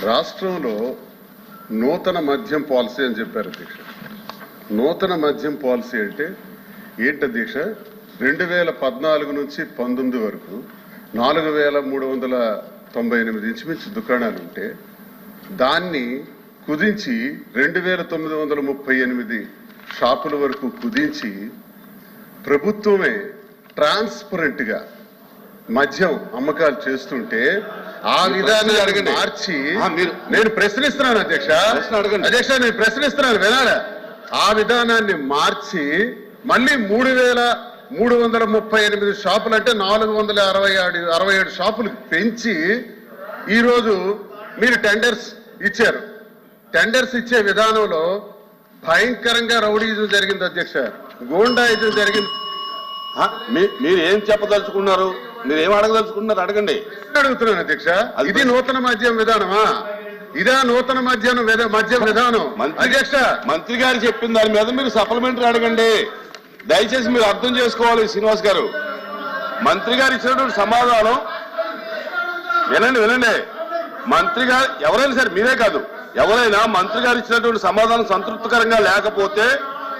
రాష్ట్రంలో నూతన మద్యం పాలసీ అని చెప్పారు దీక్ష. నూతన మద్యం పాలసీ అంటే ఏంట దీక్ష? రెండు వేల పద్నాలుగు నుంచి పంతొమ్మిది వరకు నాలుగు వేల మూడు వందల తొంభై ఎనిమిది ఇంచుమించు దుకాణాలు ఉంటే దాన్ని కుదించి రెండు వేల తొమ్మిది వందల ముప్పై ఎనిమిది షాపుల వరకు కుదించి ప్రభుత్వమే ట్రాన్స్పరెంట్గా మద్యం అమ్మకాలు చేస్తుంటే ఆ ప్రశ్న అడగండి. మార్చి మీరు- నేను ప్రశ్నిస్తున్నాను అధ్యక్ష. అడగండి. అధ్యక్ష నేను ప్రశ్నిస్తున్నాను వినాలా? ఆ విధానాన్ని మార్చి మళ్ళీ మూడు వేల మూడు వందల ముప్పై ఎనిమిది షాపులు అంటే నాలుగు వందల అరవై ఏడు అరవై ఏడు షాపులు పెంచి ఈరోజు మీరు టెండర్స్ ఇచ్చారు. టెండర్స్ ఇచ్చే విధానంలో భయంకరంగా రౌడీజం జరిగింది అధ్యక్ష. గూండాయిజం జరిగింది. మీరు ఏం చెప్పదలుచుకున్నారు? మీరు ఏం అడగదలుచుకున్నారు అడగండి. అడుగుతున్నాను అధ్యక్ష. ఇది నూతన మద్యం విధానమా? ఇదా నూతన మద్యం విధ- మద్యం విధానం. మంత్రి అధ్యక్ష. మంత్రి గారు చెప్పిన దాని మీద మీరు సప్లిమెంటరీ అడగండి. దయచేసి మీరు అర్థం చేసుకోవాలి శ్రీనివాస్ గారు. మంత్రి గారు ఇచ్చినటువంటి సమాధానం వినండి వినండి. మంత్రి గారు ఎవరైనా సరే మీరే కాదు. ఎవరైనా మంత్రి గారు ఇచ్చినటువంటి సమాధానం సంతృప్తికరంగా లేకపోతే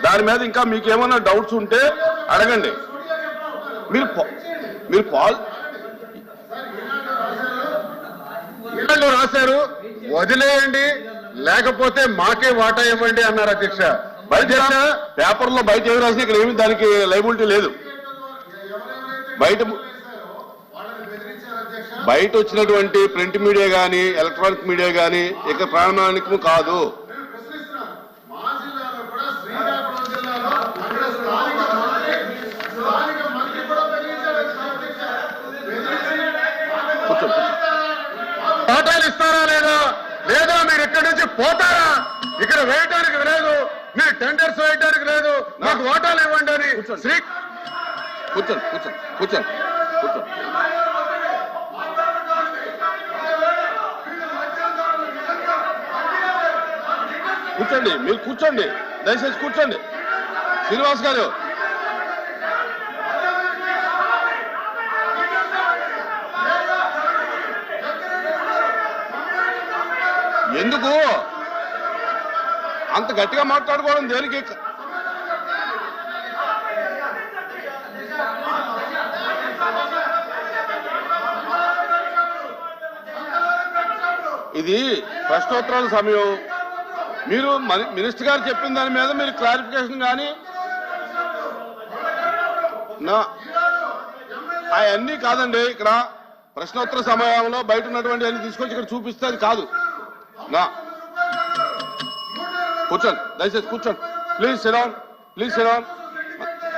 దాని మీద ఇంకా మీకు ఏమైనా డౌట్స్ ఉంటే అడగండి. మీరు మీరు పాల్ వీళ్ళు రాశారు వదిలేయండి లేకపోతే మాకే వాటా ఇవ్వండి అన్నారు అధ్యక్ష. బయట పేపర్లో బయట ఏమి రాసినా ఇక్కడ ఏమి దానికి లైబిలిటీ లేదు. బయట బయట వచ్చినటువంటి ప్రింట్ మీడియా గాని ఎలక్ట్రానిక్ మీడియా గాని ఇక ప్రామాణికము కాదు. ఇస్తారా లేదా? లేదా మీరు ఇక్కడి నుంచి పోతారా? ఇక్కడ వేయటానికి లేదు. మీరు టెండర్స్ వేయటానికి లేదు. నాకు వాటాలు ఇవ్వండి అని కూర్చోండి. శ్రీ కూర్చోండి కూర్చోండి కూర్చోండి కూర్చోండి. కూర్చోండి మీరు కూర్చోండి. దయచేసి కూర్చోండి. శ్రీనివాస్ గారు ఎందుకు? అంత గట్టిగా మాట్లాడుకోవడం దేనికి? ఇది ప్రశ్నోత్తరాల సమయం. మీరు మినిస్టర్ గారు చెప్పిన దాని మీద మీరు క్లారిఫికేషన్ కానీ నా అవన్నీ కాదండి. ఇక్కడ ప్రశ్నోత్తర సమయంలో బయట ఉన్నటువంటి అన్ని తీసుకొచ్చి ఇక్కడ చూపిస్తే అది కాదు. నా. కూర్చోండి దయచేసి కూర్చోండి. ప్లీజ్ సిడౌన్ ప్లీజ్ సిడౌన్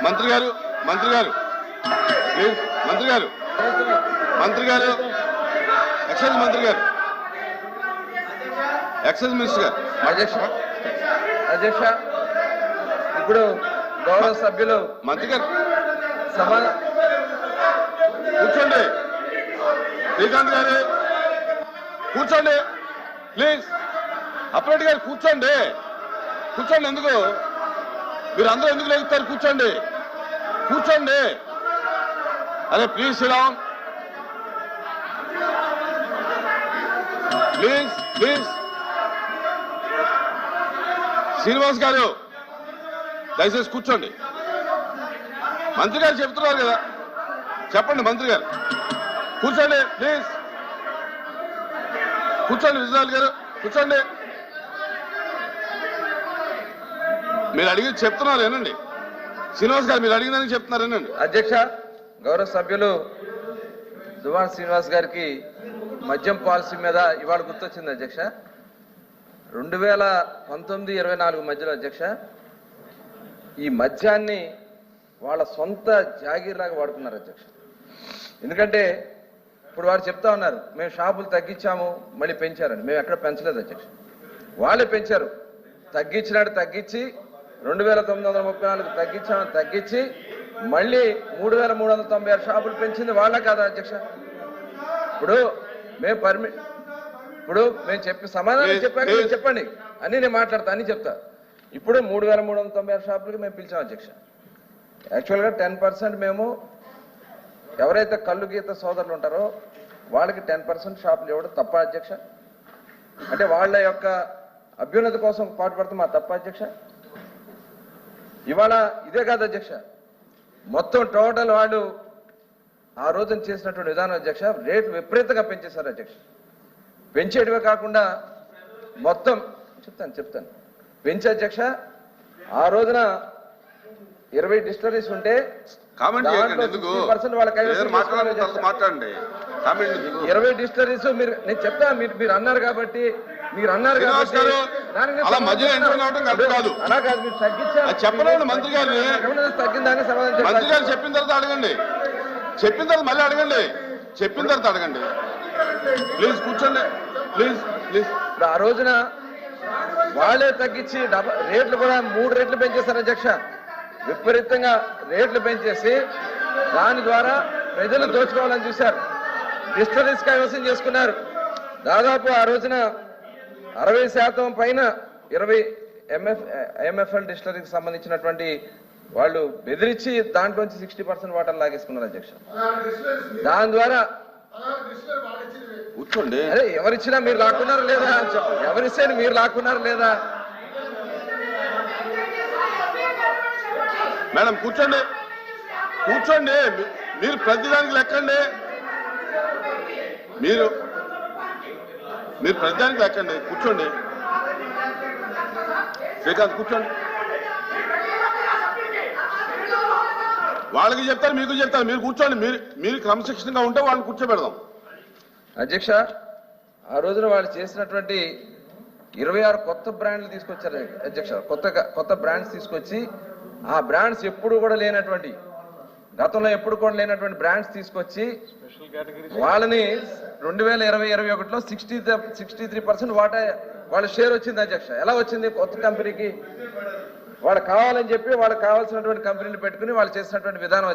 మంత్రి గారు మంత్రి గారు. ప్లీజ్ మంత్రి గారు. మంత్రి గారు. ఎక్సైజ్ మంత్రి గారు. ఎక్సైజ్ మినిస్టర్ గారు. అధ్యక్ష అధ్యక్ష ఇప్పుడు గౌరవ సభ్యులు మంత్రి గారు. సమాధానం కూర్చోండి. శ్రీకాంత్ గారు. కూర్చోండి. ప్లీజ్. అప్రెట్ గారు కూర్చోండి. కూర్చోండి ఎందుకు? మీరు అందరూ ఎందుకు లేగుతారు? కూర్చోండి. కూర్చోండి. అరే please Sriram. Please please. Srinivas గారు దయచేసి కూర్చోండి. మంత్రి గారు చెప్తున్నారు కదా. చెప్పండి మంత్రి గారు. కూర్చోండి ప్లీజ్. కూర్చోండి విజయనాథ్ గారు కూర్చోండి. మీరు అడిగి చెప్తున్నారు ఏనండి శ్రీనివాస్ గారు మీరు అడిగిందని చెప్తున్నారు ఏనండి అధ్యక్ష గౌరవ సభ్యులు దువాన్ శ్రీనివాస్ గారికి మద్యం పాలసీ మీద ఇవాళ గుర్తొచ్చింది అధ్యక్ష. రెండు వేల పంతొమ్మిది ఇరవై నాలుగు మధ్యలో అధ్యక్ష ఈ మద్యాన్ని వాళ్ళ సొంత జాగీర్లాగా వాడుకున్నారు అధ్యక్ష. ఎందుకంటే ఇప్పుడు వారు చెప్తా ఉన్నారు మేము షాపులు తగ్గించాము మళ్ళీ పెంచారని. మేము ఎక్కడ పెంచలేదు అధ్యక్ష. వాళ్ళే పెంచారు. తగ్గించినాడు తగ్గించి రెండు వేల తొమ్మిది వందల ముప్పై నాలుగు తగ్గించామని తగ్గించి మళ్ళీ మూడు వేల మూడు వందల తొంభై ఆరు షాపులు పెంచింది వాళ్ళ కాదా అధ్యక్ష? ఇప్పుడు మేము పర్మి ఇప్పుడు మేము చెప్పి సమాధానం చెప్పాక. చెప్పండి. అన్ని నేను మాట్లాడతా అన్ని చెప్తా. ఇప్పుడు మూడు వేల మూడు వందల తొంభై ఆరు షాపులకి మేము పిలిచాం అధ్యక్ష. యాక్చువల్గా టెన్ పర్సెంట్ మేము ఎవరైతే కళ్ళు గీత సోదరులు ఉంటారో వాళ్ళకి టెన్ పర్సెంట్ షాపులు ఇవ్వడం తప్ప అధ్యక్ష. అంటే వాళ్ళ యొక్క అభ్యున్నతి కోసం పాటుపడతాం మా తప్ప అధ్యక్ష. ఇవాళ ఇదే కాదు అధ్యక్ష. మొత్తం టోటల్ వాళ్ళు ఆ రోజున చేసినటువంటి విధానం అధ్యక్ష రేటు విపరీతంగా పెంచేశారు అధ్యక్ష. పెంచేటివే కాకుండా మొత్తం చెప్తాను చెప్తాను. పెంచే అధ్యక్ష ఆ రోజున ఇరవై డిస్టరీస్ ఉంటే కామెంట్ చేయకండి దాంట్లో ఎందుకు 60% వాళ్ళ కైవసం ఏదైనా మాట్లాడాలి చేసుకున్నారు తర్వాత మాట్లాడండి. కామెంట్ ఎందుకు? ఇరవై డిస్టరీస్ మీరు నేను చెప్తా మీరు మీరు అన్నారు కాబట్టి మీరు అన్నారు కాబట్టి అలా కాదు. మీరు తగ్గించారు. మంత్రి దానికి సమాధానం మంత్రి గారు చెప్పాలి చెప్పిన తర్వాత అడగండి. చెప్పిన తర్వాత మళ్ళీ అడగండి. చెప్పిన తర్వాత అడగండి. ప్లీజ్ కూర్చోండి. Please please. ఇప్పుడు ఆ రోజున వాళ్ళే తగ్గించి రేట్లు కూడా మూడు రేట్లు పెంచేశారు అధ్యక్ష. విపరీతంగా రేట్లు పెంచేసి దాని ద్వారా ప్రజలు దోచుకోవాలని చూశారు. డిస్టరీస్ కైవసం చేసుకున్నారు. దాదాపు ఆ రోజున అరవై శాతం పైన ఇరవై ఎంఎఫ్ ఎంఎఫ్ఎల్ డిస్టరీకి సంబంధించినటువంటి వాళ్ళు బెదిరించి దాంట్లోంచి సిక్స్టీ పర్సెంట్ వాటర్ లాగేసుకున్నారు అధ్యక్ష దాని ద్వారా కూర్చోండి. అరే ఎవరిచ్చినా మీరు లాక్కున్నారు లేదా? ఎవరిస్తే మీరు లాక్కున్నారు లేదా? మేడం కూర్చోండి. కూర్చోండి. మీ- మీరు ప్రతిదానికి లెక్కండి. మీరు మీరు ప్రతిదానికి లెక్కండి. కూర్చోండి. శ్రీకాంత్ కూర్చోండి. వాళ్ళకి చెప్తారు మీకు చెప్తారు. మీరు కూర్చోండి. మీరు మీరు క్రమశిక్షణగా ఉంటే వాళ్ళని కూర్చోబెడదాం. అధ్యక్ష ఆ రోజున వాళ్ళు చేసినటువంటి ఇరవై ఆరు కొత్త బ్రాండ్లు తీసుకొచ్చారు అధ్యక్ష. కొత్త కొత్త బ్రాండ్స్ తీసుకొచ్చి ఆ బ్రాండ్స్ ఎప్పుడు కూడా లేనటువంటి గతంలో ఎప్పుడు కూడా లేనటువంటి బ్రాండ్స్ తీసుకొచ్చి వాళ్ళని రెండు వేల ఇరవై ఇరవై ఒకటిలో సిక్స్టీ సిక్స్టీ త్రీ పర్సెంట్ వాటా వాళ్ళ షేర్ వచ్చింది అధ్యక్ష. ఎలా వచ్చింది? కొత్త కంపెనీకి వాళ్ళు కావాలని చెప్పి వాళ్ళకి కావాల్సినటువంటి కంపెనీలు పెట్టుకుని వాళ్ళు చేసినటువంటి విధానం